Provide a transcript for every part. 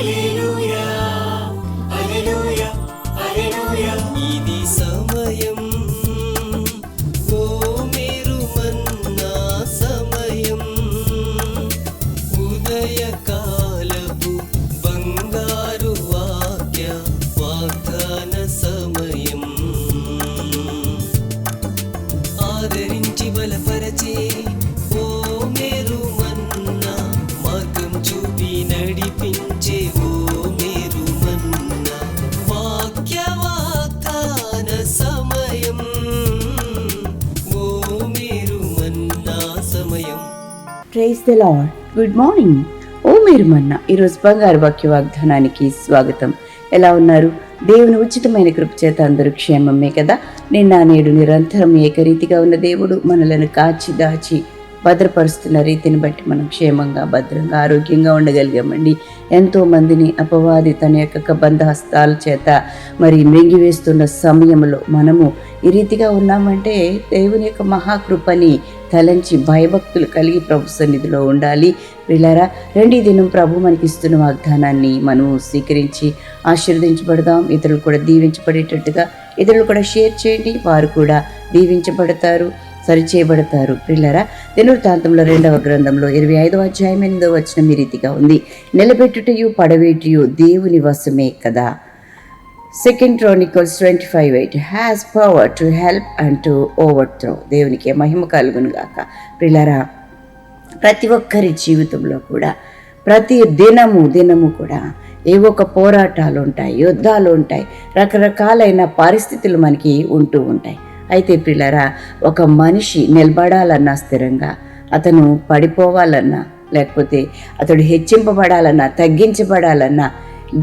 ఇది praise the Lord good morning. ఓ మీరు మొన్న ఈరోజు బంగారు వాక్య వాగ్దానానికి స్వాగతం. ఎలా ఉన్నారు? దేవుని ఉచితమైన కృప చేత అందరూ క్షేమమే కదా? నిన్న నేడు నిరంతరం ఏకరీతిగా ఉన్న దేవుడు మనలను కాచి దాచి భద్రపరుస్తున్న రీతిని బట్టి మనం క్షేమంగా భద్రంగా ఆరోగ్యంగా ఉండగలిగామండి. ఎంతో మందిని అపవాది తన యొక్క బంధహస్తాల చేత మరి మింగివేస్తున్న సమయంలో మనము ఈ రీతిగా ఉన్నామంటే దేవుని యొక్క మహాకృపని తలంచి భయభక్తులు కలిగి ప్రభు సన్నిధిలో ఉండాలి. వీళ్ళారా రెండు దినం ప్రభు మనకి ఇస్తున్న వాగ్దానాన్ని మనము స్వీకరించి ఆశీర్వదించబడదాం. ఇతరులు కూడా దీవించబడేటట్టుగా ఇతరులు కూడా షేర్ చేయండి. వారు కూడా దీవించబడతారు. సరిచేయబడతారు. పిల్లరా దినవృత్తాంతంలో రెండవ గ్రంథంలో ఇరవై ఐదవ అధ్యాయం ఎనిమిదవ వచ్చిన మీ రీతిగా ఉంది. నిలబెట్టుటయు పడవేటియు దేవుని వశమే కదా. Second Chronicles twenty five eight has power to help and to overthrow దేవునికి మహిమ కలుగును గాక. పిల్లరా ప్రతి ఒక్కరి జీవితంలో కూడా ప్రతి దినము దినము కూడా ఏవో ఒక పోరాటాలు ఉంటాయి యుద్ధాలు ఉంటాయి రకరకాలైన పరిస్థితులు మనకి ఉంటూ ఉంటాయి. అయితే పిల్లరా ఒక మనిషి నిలబడాలన్నా స్థిరంగా అతను పడిపోవాలన్నా లేకపోతే అతడు హెచ్చింపబడాలన్నా తగ్గించబడాలన్నా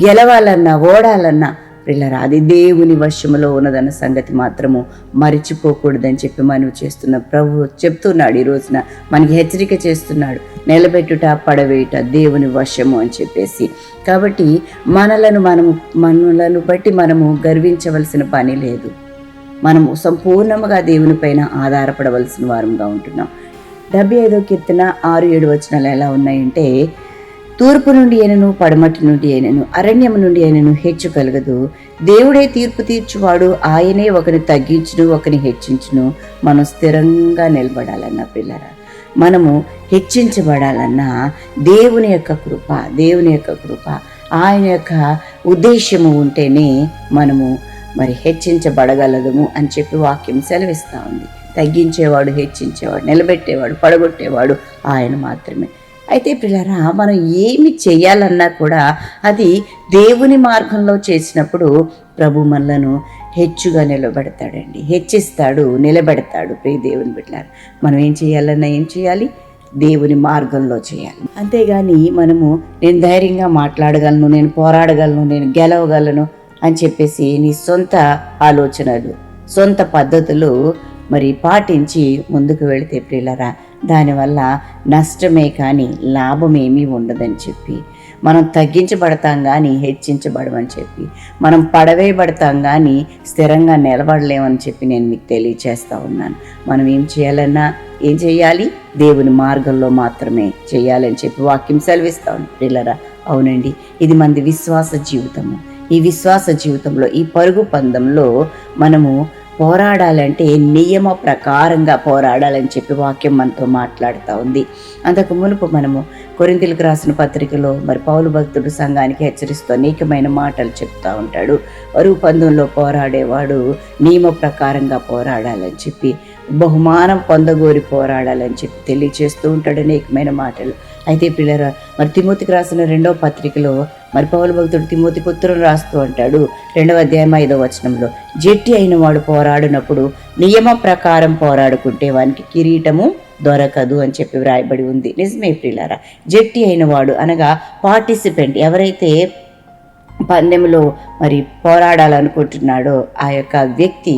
గెలవాలన్నా ఓడాలన్నా పిల్లరా అది దేవుని వశములో ఉన్నదన్న సంగతి మాత్రము మరిచిపోకూడదని చెప్పి మనం చేస్తున్న ప్రభు చెప్తున్నాడు ఈ రోజున. మనకి హెచ్చరిక చేస్తున్నాడు నిలబెట్టుట పడవేయుట దేవుని వశము అని చెప్పేసి. కాబట్టి మనలను మనము మనలను బట్టి మనము గర్వించవలసిన పని లేదు. మనము సంపూర్ణముగా దేవునిపైన ఆధారపడవలసిన వారంగా ఉంటున్నాం. డెబ్బై ఐదో కీర్తన ఆరు ఏడు వచనాలు ఎలా ఉన్నాయంటే తూర్పు నుండి అయినను పడమటి నుండి అయినను అరణ్యము నుండి అయినను హెచ్చు కలగదు. దేవుడే తీర్పు తీర్చువాడు ఆయనే ఒకని తగ్గించును ఒకని హెచ్చించును. మనం స్థిరంగా నిలబడాలన్న పిల్లరా మనము హెచ్చించబడాలన్నా దేవుని యొక్క కృప దేవుని యొక్క కృప ఆయన యొక్క ఉద్దేశము ఉంటేనే మనము మరి హెచ్చించబడగలదుము అని చెప్పి వాక్యం సెలవిస్తూ ఉంది. తగ్గించేవాడు హెచ్చించేవాడు నిలబెట్టేవాడు పడగొట్టేవాడు ఆయన మాత్రమే. అయితే పిల్లరా మనం ఏమి చేయాలన్నా కూడా అది దేవుని మార్గంలో చేసినప్పుడు ప్రభు మనలను హెచ్చుగా నిలబెడతాడండి. హెచ్చిస్తాడు నిలబెడతాడు ప్రియ దేవుని బిడ్డారు మనం ఏం చేయాలన్నా ఏం చేయాలి దేవుని మార్గంలో చేయాలి. అంతేగాని మనము నేను ధైర్యంగా మాట్లాడగలను నేను పోరాడగలను నేను గెలవగలను అని చెప్పేసి నీ సొంత ఆలోచనలు సొంత పద్ధతులు మరి పాటించి ముందుకు వెళితే ప్రియులరా దానివల్ల నష్టమే కానీ లాభమేమీ ఉండదని చెప్పి మనం తగ్గించబడతాం కానీ హెచ్చించబడమని చెప్పి మనం పడవేయబడతాం కానీ స్థిరంగా నిలబడలేమని చెప్పి నేను మీకు తెలియచేస్తూ ఉన్నాను. మనం ఏం చేయాలన్నా ఏం చేయాలి? దేవుని మార్గంలో మాత్రమే చేయాలని చెప్పి వాక్యం సెలవిస్తాం పిల్లరా అవునండి ఇది మంది విశ్వాస జీవితము. ఈ విశ్వాస జీవితంలో ఈ పరుగు పందంలో మనము పోరాడాలంటే నియమ ప్రకారంగా పోరాడాలని చెప్పి వాక్యం మనతో మాట్లాడుతూ ఉంది. అంతకు మునుపు మనము కొరింతలకు రాసిన పత్రికలో మరి పౌలు భక్తుడు సంఘానికి హెచ్చరిస్తూ అనేకమైన మాటలు చెప్తూ ఉంటాడు. పరుగు పందంలో పోరాడేవాడు నియమ ప్రకారంగా పోరాడాలని చెప్పి బహుమానం పొందగోరి పోరాడాలని చెప్పి తెలియచేస్తూ ఉంటాడు అనేకమైన మాటలు. అయితే పిల్లర మరి తిమోతికి రాసిన రెండో పత్రికలో మరి పౌలు భక్తుడు తిమోతి ఉత్తరం రాస్తూ అంటాడు. రెండవ అధ్యాయం ఐదవ వచనంలో జట్టి అయిన వాడు పోరాడినప్పుడు నియమ ప్రకారం పోరాడుకుంటే వానికి కిరీటము దొరకదు అని చెప్పి వ్రాయబడి ఉంది. నిజమే ప్రియులారా జట్టి అయిన వాడు అనగా పార్టిసిపెంట్ ఎవరైతే పందెంలో మరి పోరాడాలనుకుంటున్నాడో ఆ యొక్క వ్యక్తి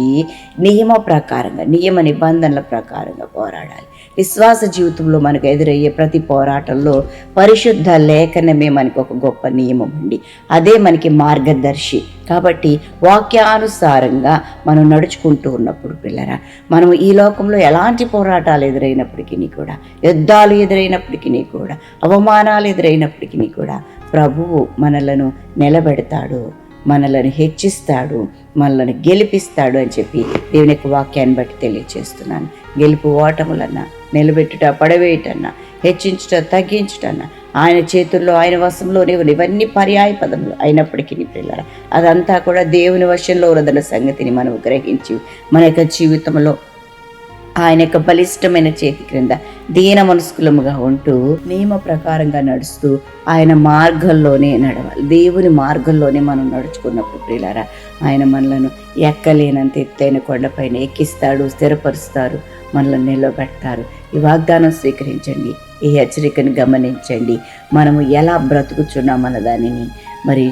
నియమ ప్రకారంగా నియమ నిబంధనల ప్రకారంగా పోరాడాలి. విశ్వాస జీవితంలో మనకు ఎదురయ్యే ప్రతి పోరాటంలో పరిశుద్ధ లేఖనమే మనకు ఒక గొప్ప నియమం అండి. అదే మనకి మార్గదర్శి. కాబట్టి వాక్యానుసారంగా మనం నడుచుకుంటూ ఉన్నప్పుడు పిల్లరా మనం ఈ లోకంలో ఎలాంటి పోరాటాలు ఎదురైనప్పటికీ కూడా యుద్ధాలు ఎదురైనప్పటికీ కూడా అవమానాలు ఎదురైనప్పటికీ కూడా ప్రభువు మనలను నిలబెడతాడు మనలను హెచ్చిస్తాడు మనల్ని గెలిపిస్తాడు అని చెప్పి దేవుని యొక్క వాక్యాన్ని బట్టి తెలియచేస్తున్నాను. గెలుపు ఓటములన్నా నిలబెట్టుట పడవేయటన్నా హెచ్చించుట తగ్గించుటన్నా ఆయన చేతుల్లో ఆయన వశంలోనే ఉన్నాయి ఇవన్నీ పర్యాయ పదములు అయినప్పటికీ పిల్లల అదంతా కూడా దేవుని వశంలో ఉన్నదన్న సంగతిని మనం గ్రహించి మన యొక్క జీవితంలో ఆయన యొక్క బలిష్టమైన చేతి క్రింద దీన మనస్కులముగా ఉంటూ నియమ ప్రకారంగా నడుస్తూ ఆయన మార్గంలోనే నడవాలి. దేవుని మార్గంలోనే మనం నడుచుకున్నప్పుడు ప్రియులారా ఆయన మనలను ఎక్కలేనంత ఎత్తైన కొండపైన ఎక్కిస్తాడు స్థిరపరుస్తారు. మనల్ని నిలబెడతారు ఈ వాగ్దానం స్వీకరించండి. ఈ హెచ్చరికను గమనించండి. మనము ఎలా బ్రతుకుచున్నామన్న దానిని మరి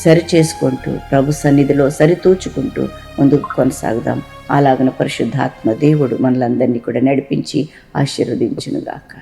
సరి చేసుకుంటూ ప్రభు సన్నిధిలో సరితూచుకుంటూ ముందుకు కొనసాగుదాం. అలాగన పరిశుద్ధాత్మ దేవుడు మనలందరినీ కూడా నడిపించి ఆశీర్వదించునుగాక.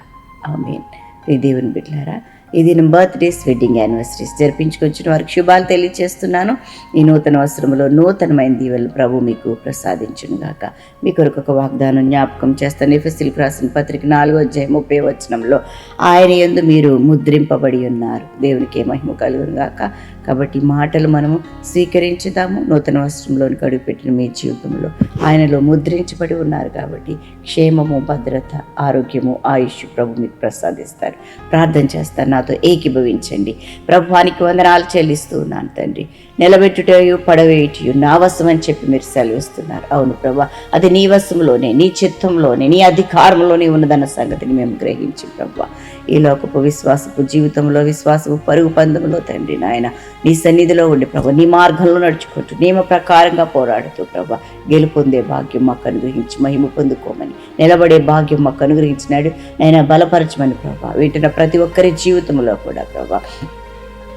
ఆమెన్. ఈ దేవుని బిడ్డారా ఇది నేను బర్త్డేస్ వెడ్డింగ్ యానివర్సరీస్ జరిపించుకొచ్చిన వారికి శుభాలు తెలియజేస్తున్నాను ఈ నూతన అవసరంలో నూతనమైన దీవెలు ప్రభు మీకు ప్రసాదించునుగాక మీ కొరకు ఒక వాగ్దానం జ్ఞాపకం చేస్తాను. ఎఫ్ఎస్సీలకు రాసిన పత్రిక నాలుగో అధ్యాయం ముప్పై వచనంలో ఆయన ఎందు మీరు ముద్రింపబడి ఉన్నారు. దేవునికి మహిమ కలుగునుగాక కాబట్టి మాటలు మనము స్వీకరించుదాము. నూతన వస్త్రంలోని కడుగుపెట్టిన మీ జీవితంలో ఆయనలో ముద్రించబడి ఉన్నారు కాబట్టి క్షేమము భద్రత ఆరోగ్యము ఆయుష్ ప్రభు మీకు ప్రసాదిస్తారు. ప్రార్థన చేస్తాను నాతో ఏకీభవించండి. ప్రభువానికి వందనాలు చెల్లిస్తూ ఉన్నాను తండ్రి. నిలబెట్టుటయు పడవేయటయు నా వశం అని చెప్పి మీరు సెలవిస్తున్నారు. అవును ప్రభా అది నీ వశంలోనే నీ చిత్తంలోనే నీ అధికారంలోనే ఉన్నదన్న సంగతిని మేము గ్రహించి ప్రభా. ఈ లోకపు విశ్వాసపు జీవితంలో విశ్వాసపు పరుగు పందంలో తండ్రి నాయన నీ సన్నిధిలో ఉండి ప్రభా నీ మార్గంలో నడుచుకుంటూ నియమ ప్రకారంగా పోరాడుతూ ప్రభా గెలుపొందే భాగ్యం మాకు అనుగ్రహించి మహిమ పొందుకోమని నిలబడే భాగ్యం మాకు అనుగ్రహించినాడు. ఆయన బలపరచమని ప్రభా వింటున్న ప్రతి ఒక్కరి జీవితంలో కూడా ప్రభా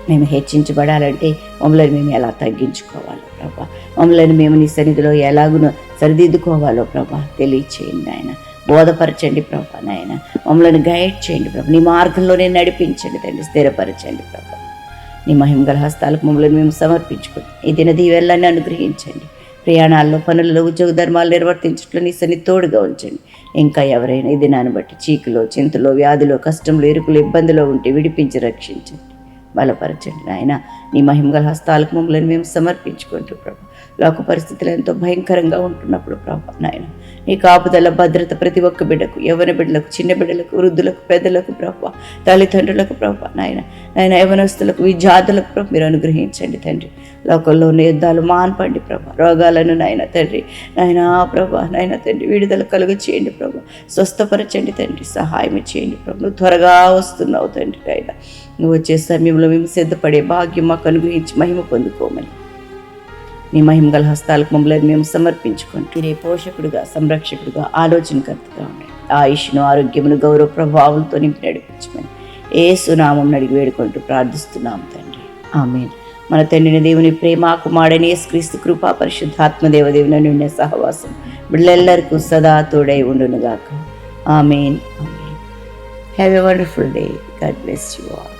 మేము హెచ్చించబడాలంటే మమ్మల్ని మేము ఎలా తగ్గించుకోవాలో ప్రభా. మమ్మల్ని మేము నీ సన్నిధిలో ఎలాగునో సరిదిద్దుకోవాలో ప్రభా. తెలియచేయండి ఆయన. బోధపరచండి ప్రభా నాయన. మమ్మల్ని గైడ్ చేయండి ప్రభా. నీ మార్గంలోనే నడిపించండి తండ్రి స్థిరపరచండి ప్రభా. నీ మహిమగల హస్తాలకు మమ్మల్ని మేము సమర్పించుకోండి ఈ దిన దీవెళ్ళని అనుగ్రహించండి. ప్రయాణాల్లో పనులలో ఉద్యోగ ధర్మాలు నిర్వర్తించట్లో నీ సన్ని తోడుగా ఉంచండి. ఇంకా ఎవరైనా ఈ దినాన్ని బట్టి చీకులో చింతలో వ్యాధిలో కష్టంలో ఇరుకులు ఇబ్బందిలో ఉంటే విడిపించి రక్షించండి. బలపరచండి నాయన. నీ మహిమగల హస్తాలకు మమ్మల్ని మేము సమర్పించుకుంటూ ప్రభు. లోక పరిస్థితులు ఎంతో భయంకరంగా ఉంటున్నప్పుడు ప్రభు నాయన. నీ కాపుదల భద్రత ప్రతి ఒక్క బిడ్డకు యవన బిడ్డలకు చిన్న బిడ్డలకు వృద్ధులకు పెద్దలకు ప్రభు తల్లిదండ్రులకు ప్రభు నాయన. నాయన యవనస్తులకు విద్యార్థులకు ప్రభు మీరు అనుగ్రహించండి తండ్రి. లోకంలో ఉన్న యుద్ధాలు మాన్పండి ప్రభు. రోగాలను నాయన తండ్రి. నాయన ప్రభు నాయన తండ్రి విడుదల కలుగు చేయండి ప్రభు. స్వస్థపరచండి తండ్రి. సహాయం చేయండి ప్రభు. త్వరగా వస్తున్నావు తండ్రి నాయన. నువ్వు వచ్చే సమయంలో మేము సిద్ధపడే భాగ్యం మాకు అనుగ్రహించి మహిమ పొందుకోమని. నీ మహిమగల హస్తాలకు మమ్మల్ని మేము సమర్పించుకుంటూ నీ పోషకుడుగా సంరక్షకుడుగా ఆలోచనకర్తగా ఉండండి. ఆయుష్ను ఆరోగ్యమును గౌరవ ప్రభావంతో నింపి నడిపించమని ఏ సునామం అడిగి వేడుకుంటూ ప్రార్థిస్తున్నాం తండ్రి. ఆమె మన తండ్రిని దేవుని ప్రేమ కుమారుడని యేసుక్రీస్తు కృపా పరిశుద్ధాత్మ దేవదేవుని నిండే సహవాసం బిళ్ళెల్లరికూ సదా తోడై ఉండునుగాక. Amen. Amen. Have a wonderful day God bless you all